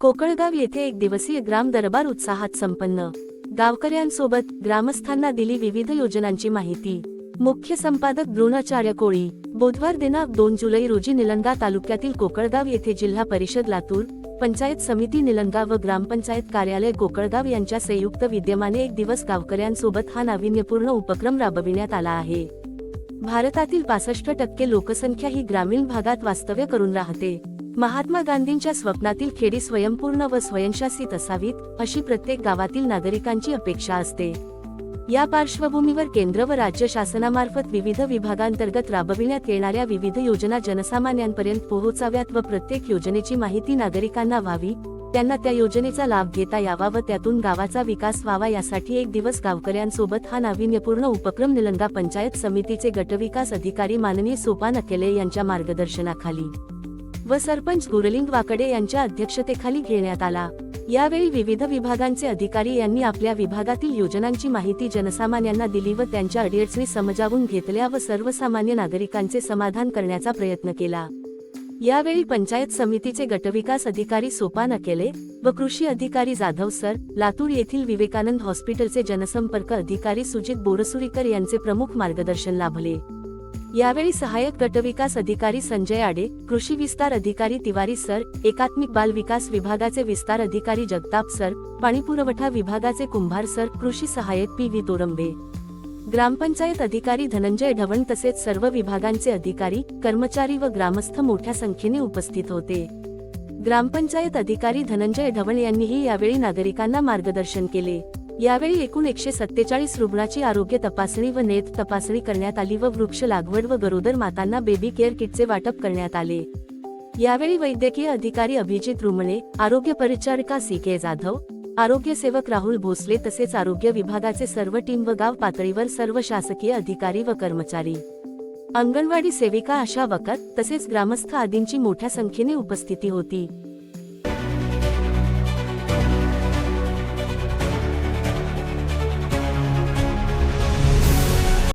कोकळगाव येथे एक दिवसीय ग्राम दरबार उत्साहात संपन्न. गावकऱ्यांसोबत ग्रामस्थांना दिली विविध योजनांची माहिती. मुख्य संपादक द्रोणाचार्य कोळी. बुधवार दिनांक दोन जुलै रोजी निलंगा तालुक्यातील कोकळगाव येथे जिल्हा परिषद लातूर पंचायत समिती निलंगा व ग्रामपंचायत कार्यालय कोकळगाव यांच्या संयुक्त विद्यमाने एक दिवस गावकऱ्यांसोबत हा नाविन्यपूर्ण उपक्रम राबविण्यात आला आहे. भारतातील पासष्ट टक्के लोकसंख्या ही ग्रामीण भागात वास्तव्य करून राहते. महात्मा गांधींच्या स्वप्नातील खेडी स्वयंपूर्ण व स्वयंशासित असावीत अशी प्रत्येक गावातील नागरिकांची अपेक्षा असते. या पार्श्वभूमीवर केंद्र व राज्य शासनामार्फत विविध विभागांतर्गत राबविण्यात येणाऱ्या विविध योजना जनसामान्यांपर्यंत पोहोचाव्यात व प्रत्येक योजनेची माहिती नागरिकांना व्हावी त्यांना त्या योजनेचा लाभ घेता यावा व त्यातून गावाचा विकास व्हावा यासाठी एक दिवस गावकऱ्यांसोबत हा नाविन्यपूर्ण उपक्रम निलंगा पंचायत समितीचे गटविकास अधिकारी माननीय सोपान अकेले यांच्या मार्गदर्शनाखाली. व सरपंच गुरलिंग वाकडे यांच्या अध्यक्षतेखाली घेण्यात आला. यावेळी विविध विभागांचे अधिकारी यांनी आपल्या विभागातील योजनांची माहिती जनसामान्यांना दिली व त्यांच्या अडीअडचणी समजावून घेतल्या व सर्वसामान्य नागरिकांचे समाधान करण्याचा प्रयत्न केला. यावेळी पंचायत समितीचे गटविकास अधिकारी सोपान अकेले व कृषी अधिकारी जाधव सर लातूर येथील विवेकानंद हॉस्पिटलचे जनसंपर्क अधिकारी सुजित बोरसुरीकर यांचे प्रमुख मार्गदर्शन लाभले. यावेळी सहाय्यक गटविकास अधिकारी संजय आडे कृषी विस्तार अधिकारी तिवारी सर एकात्मिक बाल विकास विभागाचे विस्तार अधिकारी जगताप सर पाणीपुरवठा विभागाचे कुंभार सर कृषी सहाय्यक पी व्ही तोरंबे. ग्रामपंचायत अधिकारी धनंजय ढवण तसेच सर्व विभागांचे अधिकारी कर्मचारी व ग्रामस्थ मोठ्या संख्येने उपस्थित होते. ग्रामपंचायत अधिकारी धनंजय ढवण यांनीही यावेळी नागरिकांना मार्गदर्शन केले. यावेळी एकूण एकशे सत्तेचाळीस रुग्णाची आरोग्य तपासणी व नेत तपासणी करण्यात आली व वृक्ष लागवड व गरोदर मातांना बेबी केअर किटचे वाटप करण्यात आले. यावेळी वैद्यकीय अधिकारी अभिजित रुमणे आरोग्य परिचारिका सी के जाधव आरोग्य सेवक राहुल भोसले तसेच आरोग्य विभागाचे सर्व टीम व गाव पातळीवर सर्व शासकीय अधिकारी व कर्मचारी. अंगणवाडी सेविका आशा वकत तसेच ग्रामस्थ आदींची मोठ्या संख्येने उपस्थिती होती.